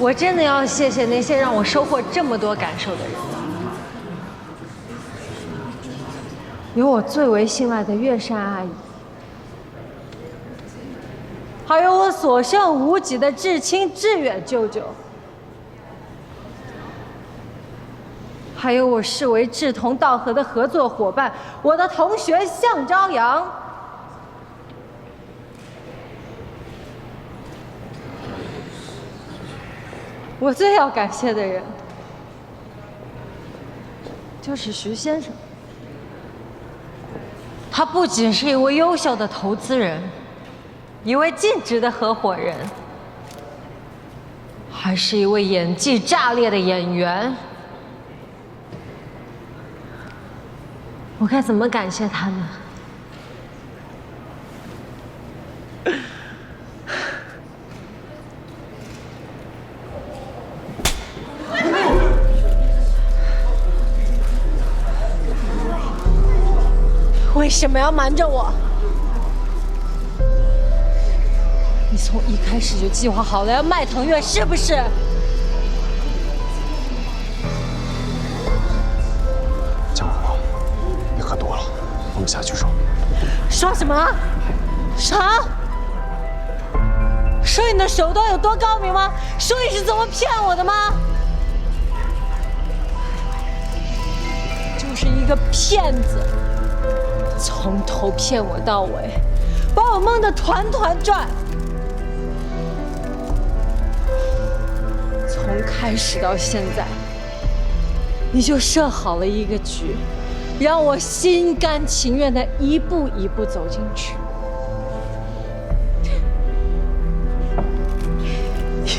我真的要谢谢那些让我收获这么多感受的人，有我最为信赖的月山阿姨，还有我所剩无几的至亲至远舅舅，还有我视为志同道合的合作伙伴，我的同学向朝阳。我最要感谢的人，就是徐先生。他不仅是一位优秀的投资人，一位尽职的合伙人，还是一位演技炸裂的演员。我该怎么感谢他呢？为什么要瞒着我？你从一开始就计划好了要卖腾越，是不是？江湖，你喝多了，我们下去说。说什么？啥？说你的手段有多高明吗？说你是怎么骗我的吗？就是一个骗子。从头骗我到尾，把我蒙得团团转。从开始到现在，你就设好了一个局，让我心甘情愿的一步一步走进去。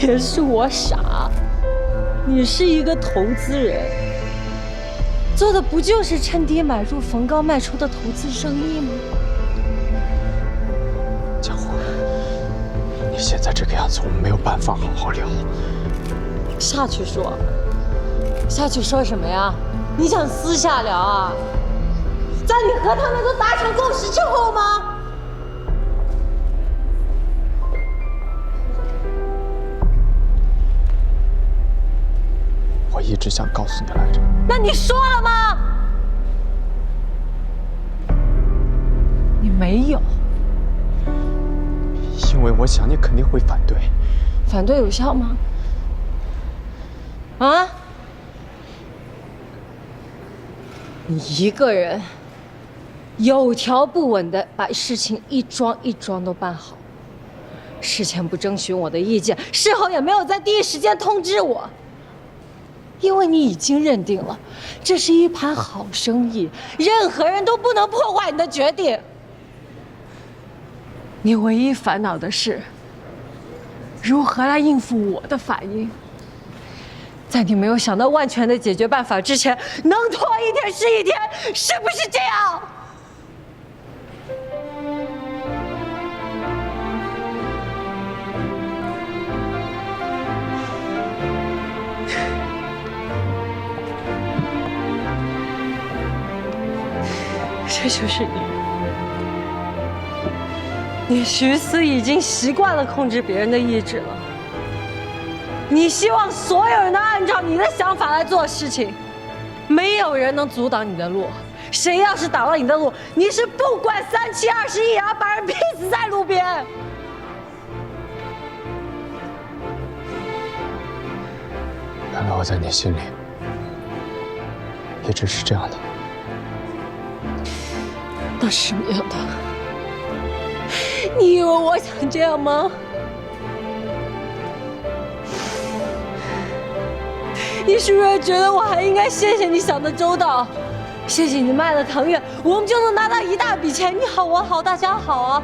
也是我傻，你是一个投资人。做的不就是趁低买入、逢高卖出的投资生意吗？江湖，你现在这个样子，我们没有办法好好聊。下去说，下去说什么呀？你想私下聊啊？在你和他们都达成共识之后吗？一直想告诉你来着。那你说了吗？你没有，因为我想你肯定会反对。反对有效吗？啊？你一个人有条不紊的把事情一桩一桩都办好，事前不征询我的意见，事后也没有在第一时间通知我。因为你已经认定了，这是一盘好生意，任何人都不能破坏你的决定。你唯一烦恼的是，如何来应付我的反应。在你没有想到万全的解决办法之前，能拖一天是一天，是不是这样？这就是你，你徐思已经习惯了控制别人的意志了。你希望所有人都按照你的想法来做事情，没有人能阻挡你的路。谁要是挡了你的路，你是不管三七二十一也要把人劈死在路边。原来我在你心里一直是这样的。那什么样的？你以为我想这样吗？你是不是觉得我还应该谢谢你想的周到？谢谢你卖了唐月，我们就能拿到一大笔钱。你好，我好，大家好啊！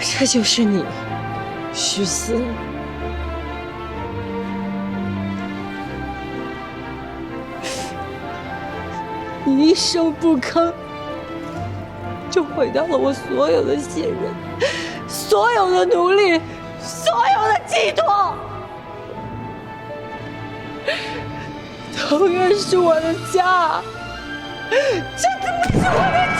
这就是你，徐思。你一声不吭，就毁掉了我所有的信任，所有的努力，所有的寄托。桃园是我的家，这怎么是我的家？